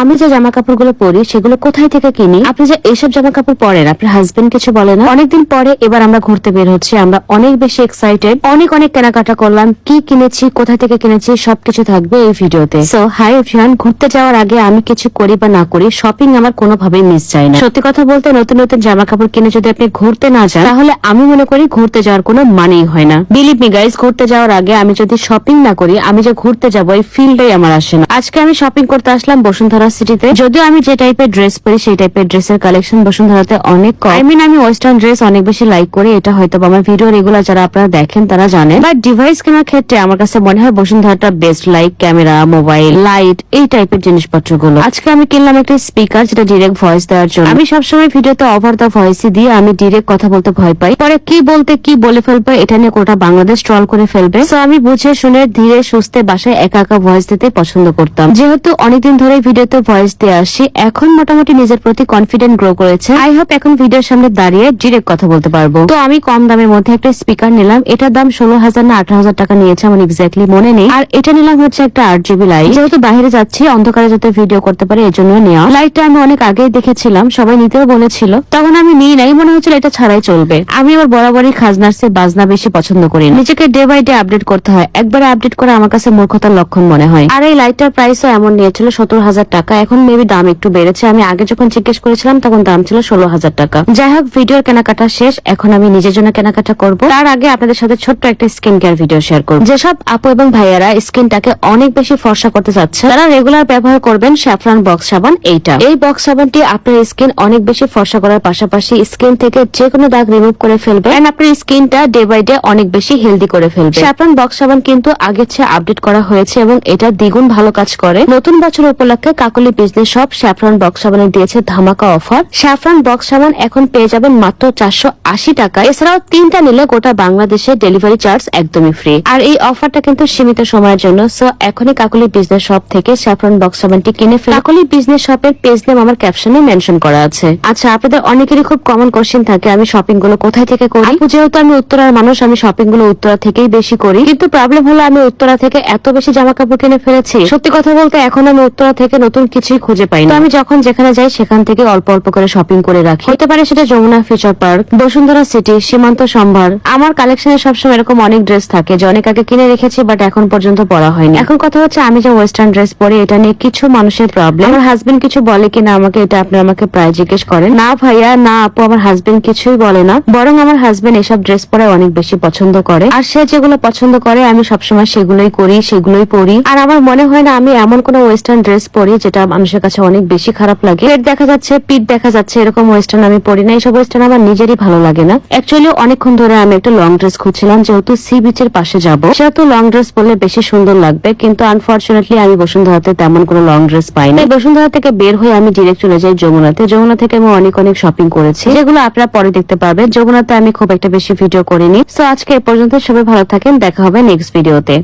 আমি যে জামা কাপড়গুলো পরি, সেগুলো কোথায় থেকে কিনি? আপনি যে এইসব জামা কাপড় পরেন, আপনার হাজবেন্ড কিছু বলে না? অনেকদিন পরে এবার আমরা ঘুরতে বের হচ্ছি, আমরা অনেক বেশি এক্সাইটেড অনেক অনেক কেনাকাটা করলাম, কি কিনেছি, কোথায় থেকে কিনেছি, সবকিছু থাকবে এই ভিডিওতে। সো হাই এভরিওয়ান ঘুরতে যাওয়ার আগে আমি কিছু করি বা না করি শপিং আমার কোনোভাবেই মিস যায় না। সত্যি কথা বলতে, নতুন নতুন জামা কাপড় কিনে যদি আপনি ঘুরতে না যান, তাহলে আমি মনে করি ঘুরতে যাওয়ার কোনো মানেই হয় না। বিলিভ মি গাইস ঘুরতে যাওয়ার আগে আমি যদি শপিং না করি, আমি যে ঘুরতে যাব, এই ফিলটাই আমার আসে না। আজকে আমি শপিং করতে আসলাম বসুন্ধরা সিটিতে যদিও আমি যে টাইপের ড্রেস পরি, সেই টাইপের ড্রেসের কালেকশন বসুন্ধরাতে অনেক কম। আই মিন আমি ওয়েস্টার্ন ড্রেস অনেক বেশি লাইক করি, এটা হয়তো আমার ভিডিও রেগুলার যারা আপনারা দেখেন, তারা জানেন। বাট ডিভাইস কেনার ক্ষেত্রে আমার কাছে মনে হয় বসুন্ধরাটা best like camera mobile light এই টাইপের জিনিসপত্রগুলো আজকে আমি কিনলাম একটা স্পিকার যেটা ডিরেক্ট ভয়েস দেওয়ার জন্য। আমি সবসময় ভিডিওতে ওভার দা ভয়েসই দিয়ে আমি ডিরেক্ট কথা বলতে ভয় পাই। পরে কি বলতে, কি বলে ফেলবে, এটা নিয়ে কোটা বাংলাদেশ ট্রল করে ফেলবে। তো আমি বুঝে শুনে, ধীরে, সুস্থে, বাসায় একা একা ভয়েস দিতে পছন্দ করতাম। যেহেতু অনেকদিন ধরে ভিডিওতে ভয়েস দিয়ে আসি। এখন মোটামুটি নিজের প্রতি কনফিডেন্ট গ্রো করেছে। আই হোপ এখন ভিডিওর সামনে দাঁড়িয়ে ডিরেক্ট কথা বলতে পারব। তো আমি কম দামের মধ্যে একটা স্পিকার নিলাম। এটার দাম ষোলো হাজার না আঠারো হাজার টাকা নিয়েছে আমার এক্স্যাক্টলি মনে নেই। আর এটা নিলাম হচ্ছে একটা আট জিবি লাইট যেহেতু বাইরে যাচ্ছি, অন্ধকারে যাতে ভিডিও করতে পারে, এই জন্য নেওয়া। লাইটটা আমি অনেক আগেই দেখেছিলাম, সবাই নিতেও বলেছিল। তখন আমি নিই নাই, মনে হচ্ছিল এটা ছাড়াই চলবে। আমি আবার বরাবরই খাজনার সে বাজনা বেশি পছন্দ করি নিজেকে ডে বাই ডে আপডেট করতে হয়। একবারে আপডেট করে আমার কাছে মূর্খতার লক্ষণ মনে হয়। আর এই লাইটটার প্রাইসও এমন নিয়েছিল সত্তর হাজার টাকা। এখন মেবি দাম একটু বেড়েছে। আমি আগে যখন জিজ্ঞেস করেছিলাম, তখন দাম ছিল ষোলো হাজার টাকা। যাই হোক ভিডিওর কেনাকাটা শেষ। এখন আমি নিজের জন্য কেনাকাটা করব। তার আগে আপনাদের সাথে ছোট্ট একটা স্কিন কেয়ার ভিডিও শেয়ার করব। যেসব আপু এবং ভাইয়ারা স্কিনটাকে অনেক বেশি ফর্সা করতে চাচ্ছে, তারা রেগুলার ব্যবহার করবেন স্যাফরান বক্স সাবান এইটা। এই বক্স সাবানটি আপনার স্কিন অনেক বেশি ফর্সা করার পাশাপাশি স্কিন থেকে যে কোনো দাগ রিমুভ করে ফেলবে। এন্ড আপনার স্কিনটা ডে বাই ডে অনেক বেশি হেলদি করে ফেলবে। স্যাফরান বক্স সাবান কিন্তু আগের চেয়ে আপডেট করা হয়েছে এবং এটা দ্বিগুণ ভালো কাজ করে। নতুন বছর উপলক্ষে কাকলি বিজনেস সব স্যাফরান বক্স সাবানে দিয়েছে ধামাকা অফার স্যাফরান বক্স সাবান এখন পেয়ে যাবেন মাত্র চারশো আশি টাকা এছাড়াও তিনটা নিলে গোটা বাংলাদেশে ডেলিভারি চার্জ একদমই ফ্রি আর এই অফারটা কিন্তু সীমিত সময়ের জন্য। সো এখনই কাকলি বিজনেস শপ থেকে স্যাফরান বক্স সাবানটি কিনে ফেলে। কাকলি বিজনেস শপের পেজ নেম আমার ক্যাপশনে মেনশন করা আছে। আচ্ছা আপনাদের অনেকেরই খুব কমন কোশ্চেন থাকে আমি শপিংগুলো কোথায় থেকে করি? যেহেতু আমি উত্তরার মানুষ আমি শপিংগুলো উত্তরা থেকেই বেশি করি। কিন্তু প্রবলেম হলো আমি উত্তরা থেকে এত বেশি জামা কাপড় কিনে ফেলেছি। সত্যি কথা বলতে এখন আমি উত্তরা থেকে নতুন কিছুই খুঁজে পাই না। আমি যখন যেখানে যাই সেখান থেকে অল্প অল্প করে শপিং করে রাখি। হতে পারে সেটা Jamuna feature park Bashundhara city Shimanto Shambhar. আমার কালেকশনে সবসময় এরকম অনেক ড্রেস থাকে যে অনেক আগে কিনে রেখেছি বাট এখন পর্যন্ত পরা হয়নি। এখন কথা হচ্ছে আমি যে ওয়েস্টার্ন ড্রেস পরি এটা নিয়ে কিছু মানুষের প্রবলেম আমার হাজবেন্ড কিছু বলে কিনা আমাকে এটা আপনি আমাকে প্রায় জিজ্ঞেস করেন। না ভাইয়া না আপু আমার হাজবেন্ড কিছুই বলে না। বরং আমার হাজবেন্ড এসব ড্রেস পরে অনেক বেশি পছন্দ করে। আর সে যেগুলো পছন্দ করে আমি সবসময় সেগুলোই করি সেগুলোই পরি। আর আমার মনে হয় না আমি এমন কোন ওয়েস্টার্ন ড্রেস পরি যেটা মানুষের কাছে অনেক বেশি খারাপ লাগে। পেট দেখা যাচ্ছে পিঠ দেখা যাচ্ছে, এরকম ওয়েস্টার্ন আমি পরি না এইসব ওয়েস্টার্ন আমার নিজেরই ভালো লাগে না। অ্যাকচুয়ালি অনেকক্ষণ ধরে আমি একটা লং ড্রেস খুঁজছিলাম, যেহেতু সি বিচের পাশে যাব। সেহেতু লং ড্রেস পরলে বেশি সুন্দর লাগবে, কিন্তু আনফর্চুনেটলি আমি বসুন্ধরাতে তেমন কোনো লং ড্রেস পাই না বসুন্ধরা থেকে বের হয়ে আমি ডিরেক্ট চলে যাই যমুনাতে। যমুনা থেকে আমি অনেক অনেক শপিং করেছি। যেগুলো আপনারা পরে দেখতে পাবেন যমুনাতে আমি খুব একটা বেশি ভিডিও করিনি। সো আজকে এ পর্যন্ত সবাই ভালো থাকেন। দেখা হবে নেক্সট ভিডিওতে